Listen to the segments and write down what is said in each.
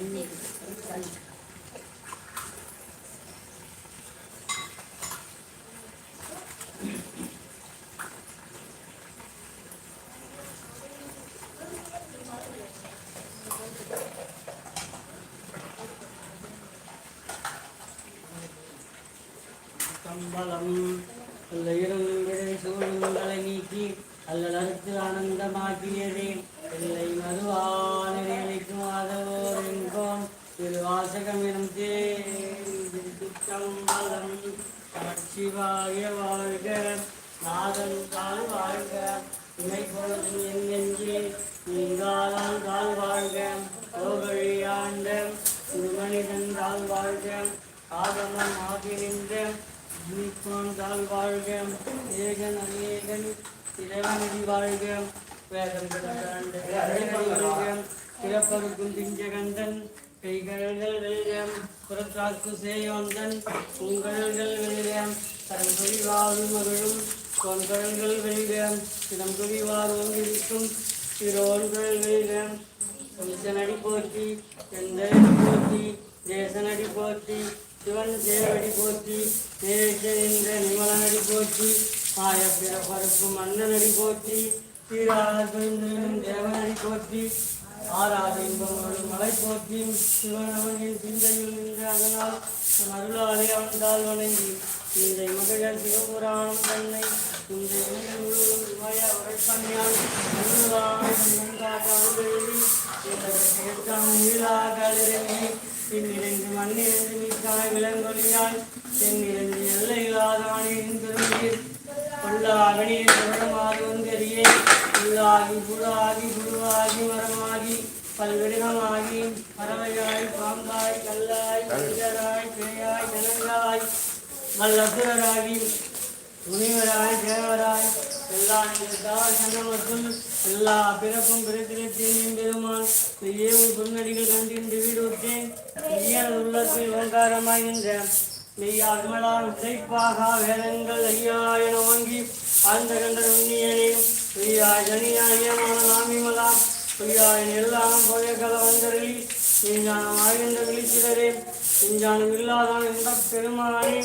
嗯。பிறப்பருக்கும் திஞ்சகந்தன் கைகழல்கள் welcome புறத்தாக்கு சேயோந்தன் உங்கழல்கள் Veliyam தரம்பொழி வாழும் அருளும் கொன்கழல்கள் வெளியம் தினம்பொழி வாழும் இருக்கும் திரோன்கள் வெளியம் கொஞ்சனடி போற்றி எந்தடி போற்றி தேசனடி போற்றி சிவன் தேவடி போற்றி நேரிட்ட நிமலனடி போற்றி ஆய பிறப்பருப்பு மன்னனடி போற்றி தீராதும் தேவனை போற்றி ஆறாத இன்பங்களும் மலை போற்றி சிவனவனின் சிந்தையில் நின்ற அதனால் அருளாலே அவன்தால் வணங்கி இந்த மகளிர் சிவபுராணம் தன்னை இந்த மய உரைப்பண்ணியால் பின்னிரண்டு மண்ணிரண்டு மிக்காய் விலங்கொழியால் தென்னிரண்டு எல்லை இல்லாதவனின் திருநீர் பல்லாகணியின் திருடமாகி வந்தறியே. புல்லாகி புலாகி மரமாகி பல்விடமாகி பறவையாய் பாம்பாய் கல்லாய் கஞ்சராய் பேயாய் ஜனங்காய் மல்லசுரராகி முனிவராய் தேவராய் எல்லா சங்கமத்தும் எல்லா பிறப்பும் பிறத்திரத்தையும் பெருமான் நீயே உன் பொன்னடிகள் கண்டின்று வீடு விட்டேன். உள்ளத்தில் ஓங்காரமாகின்ற மெய்யா விமலான் வேதங்கள் ஐயா வாங்கி ஆழ்ந்த கண்ட நுண்ணியனே பொய்யா ஜனியாயமான நாமிமலா பொய்யாயின் எல்லாம் போய வந்தருளி விஞ்ஞானம் ஆகின்ற விழிச்சிடரே விஞ்ஞானம் இல்லாதான் எந்த பெருமானே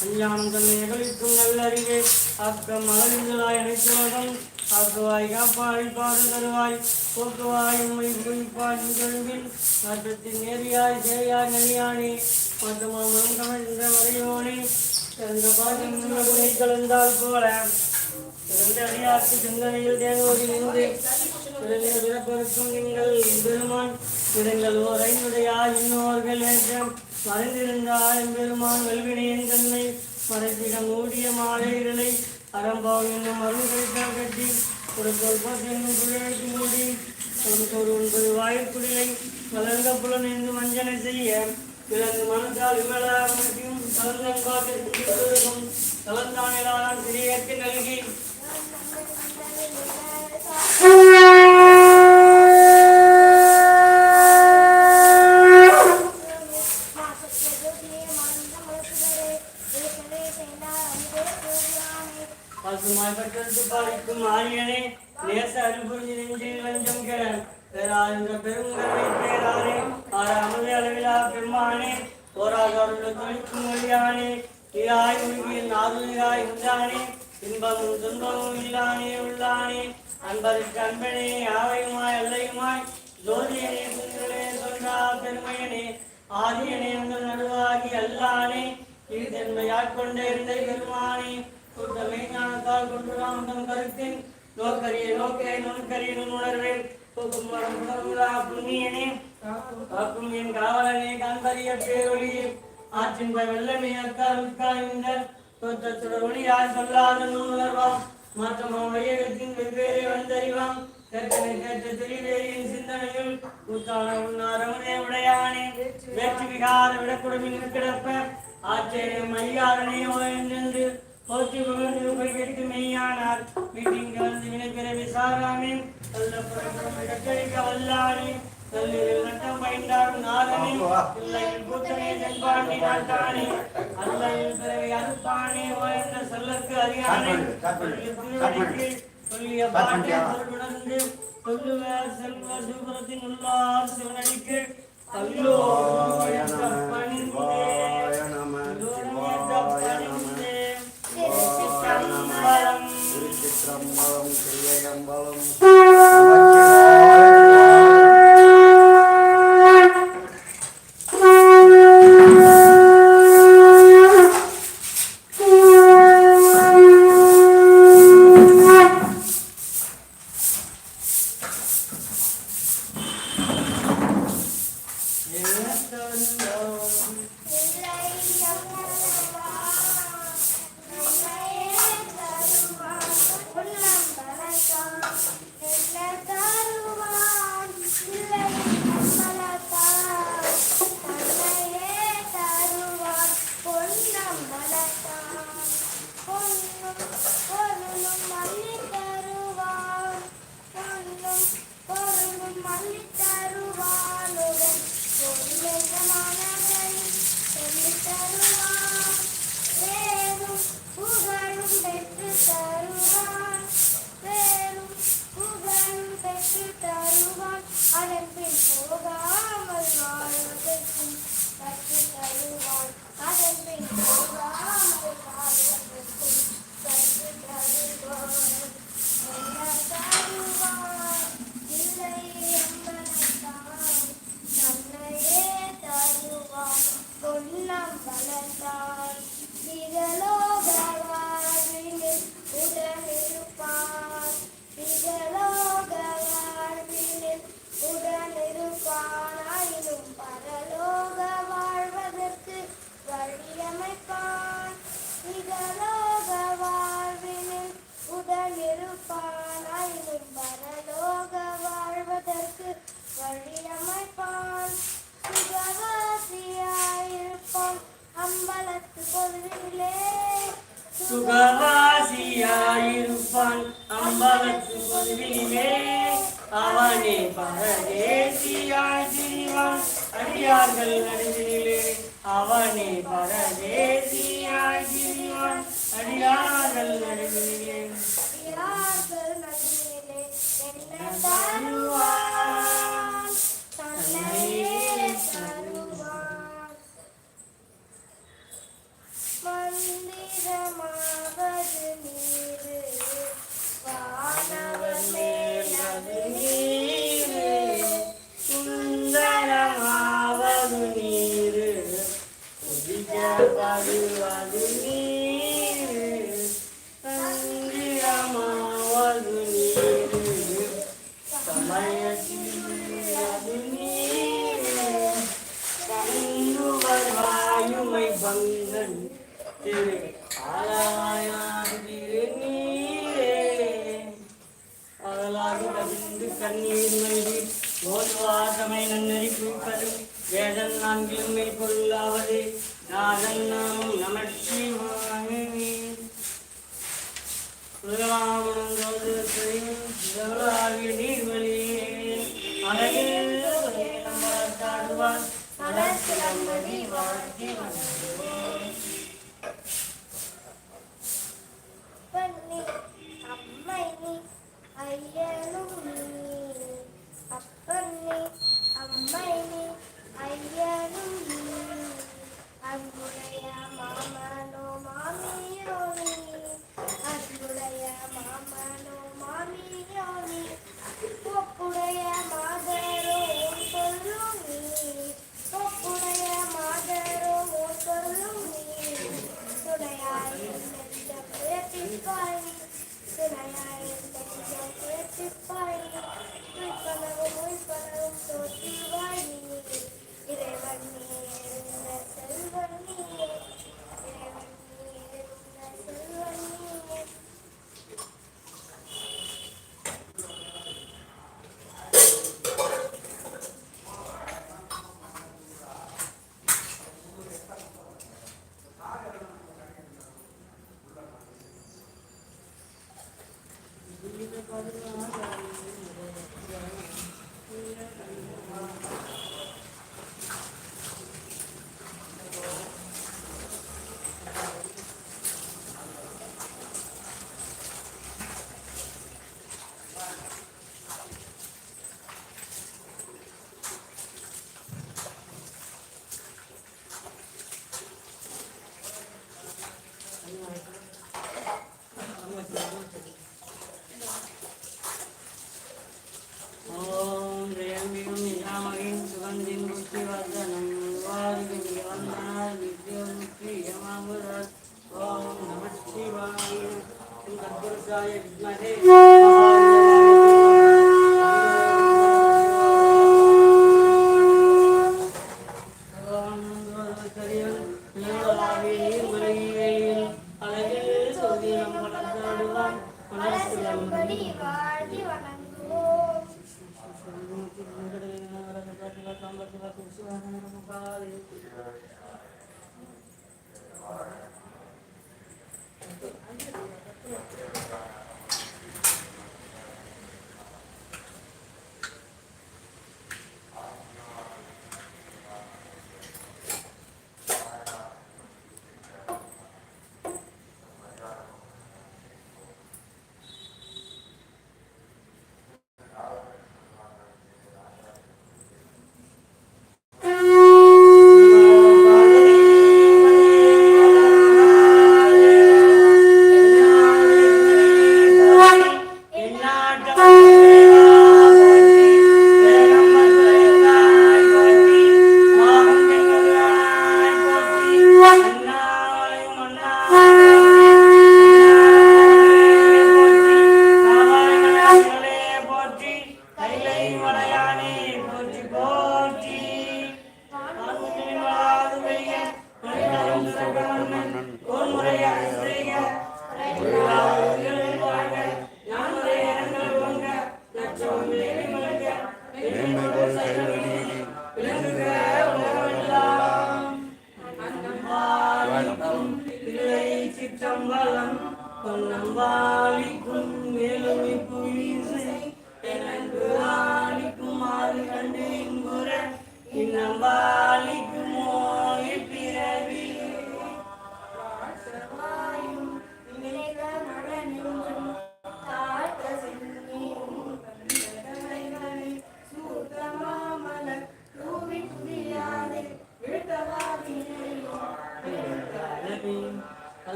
அஞ்சானம் தன்னை எகழிக்கும் நல்லறிவே அக்கம் அளவிந்தலாய் அனைத்துலகம் ஆக்குவாய் காப்பாய் பாடு தருவாய் போக்குவாய் உண்மை குறிப்பாய் நிகழ்வில் நாட்டத்தின் நேரியாய் சேயாய் நனியானே மற்றமா மனம் கமழ்ந்த மறையோனே சிறந்த பாதம் உன்னை கலந்தால் போல. சிறந்த அடியார்க்கு சிந்தனையில் தேங்கோடி நின்று பிறந்த பிறப்பருக்கும் நீங்கள் பெருமான் பிறங்கள் ஓர் ஐந்துடையா இன்னோர்கள் ஏற்றம் மறைந்திருந்தாய் பெருமான் வெல்வினையின் தன்னை மறைத்திட மூடிய மாலைகளை அறம்பாவ் என்னும் அருள்களைத்தான் கட்டி ஒரு சொல்பத் என்னும் புழலுக்கு மூடி ஒரு ஒன்பது வாய்க்குடிலை கலந்த புலன் என்று வஞ்சனை செய்ய பிறகு மனத்தால் விமலாமையும் கலந்தம் கலந்தானிலான சிறியக்கு நல்கி. ஜோதியனே புனிதனே சொல்றா பெருமையனே ஆதியனே உங்கள் நடுவாகி அல்லானே இது தன்மையாட்கொண்டே இருந்த பெருமானே கூட்டமை மெய்ஞானத்தால் கொண்டுதான் உங்கள் கருத்தின் நோக்கரிய நோக்கே நுண்கரிய நுண்ணுணர்வேன் போக்கும் புண்ணியனே காக்கும் என் காவலனே கண்பரிய பேரொழியில் ஆற்றின் பை வெள்ளமே அக்கால் உட்கார்ந்த தோற்றத்துட ஒளியால் சொல்லாத நுண்ணுணர்வாம் வெவ்வேறு வந்தறிவாம் கேட்ட உடையானே வேற்று விகார விடக்குடமில் கிடப்ப ஆச்சரிய மையாரனே ஓய்ந்து போற்றி புகழ்ந்து உபயோகித்து மெய்யானார். வீட்டின் கலந்து வினைபெற விசாராமே. நல்ல புறப்புறம் இடக்கழிக்க வல்லானே. கல்லில் நட்டம் பயின்றாரும் நாதனே. பிள்ளையில் கூட்டனே சென்பாண்டி நாட்டானே. அல்லையில் பிறவை அறுப்பானே. ஓய்ந்த சொல்லற்கு அறியானே. சொல்லிய பொருளுணர்ந்து சொல்லுவ தருவானுடன் பொருளமானதை சொல்லித் தருவான் வேறும் புகழும் பெற்று தருவான் வேறும் புகழும் பெற்று தருவான் அதன் பின் போகாமல் வாழ்வதற்கு கற்று தருவான் அதன் பின் போகாமல் வாழ்வதற்கு கற்று தருவான் என்ன தருவான் Thank you. சுகவாசியாயிருப்பான். அம்பலத்து பொதுவிலே அவனே பரதேசியாய் திரிவான் அடியார்கள் நடுவிலே அவனே பரதேசியாய் திரிவான் அடியார்கள் நடுவிலே திரு ஆலவாயார் திரு நீரே அதலாக கவிழ்ந்து கண்ணீர் மல்கி ஓதுவாசமை நன்னறி பூப்பதும் வேதன் நான்கிலும் மெய்ப்பொருளாவது நாதன் நாமம் நமச்சிவாமே உலகமாமணந்தோது உலகளாவிய நீர்வழியே அழகில் தாடுவான் மலர்ச்சிலம்பதி வாழ்த்தி பண்ணி ஐயனும் நீ அப்பன்னி அம்மை நீ ஐயனும் நீ அன்புடைய மாமனோ மாமியோ நீ அன்புடைய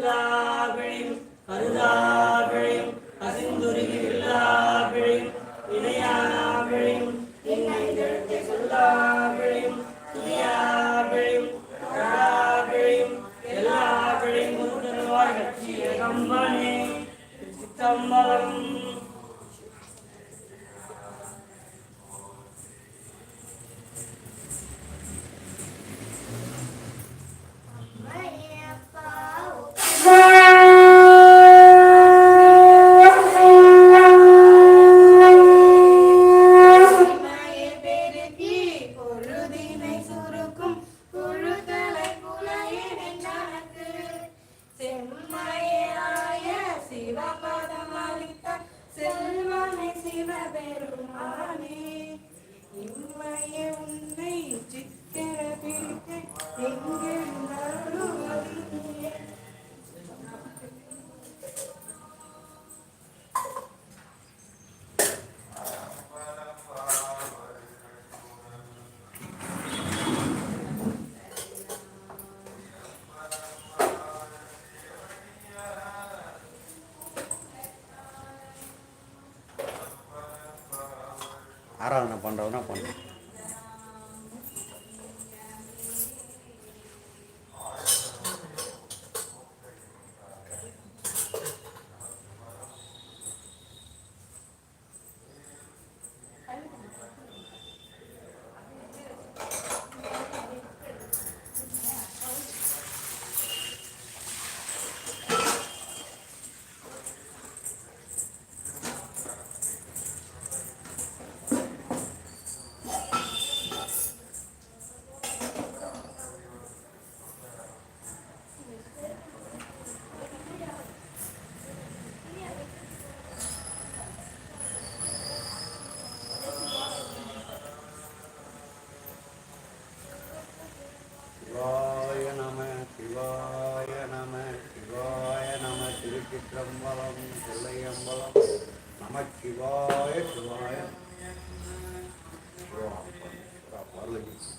love. உன்னை சித்திர பிடிக்க ஆராதனை பண்ணுறதுனா பண்ணு. Please.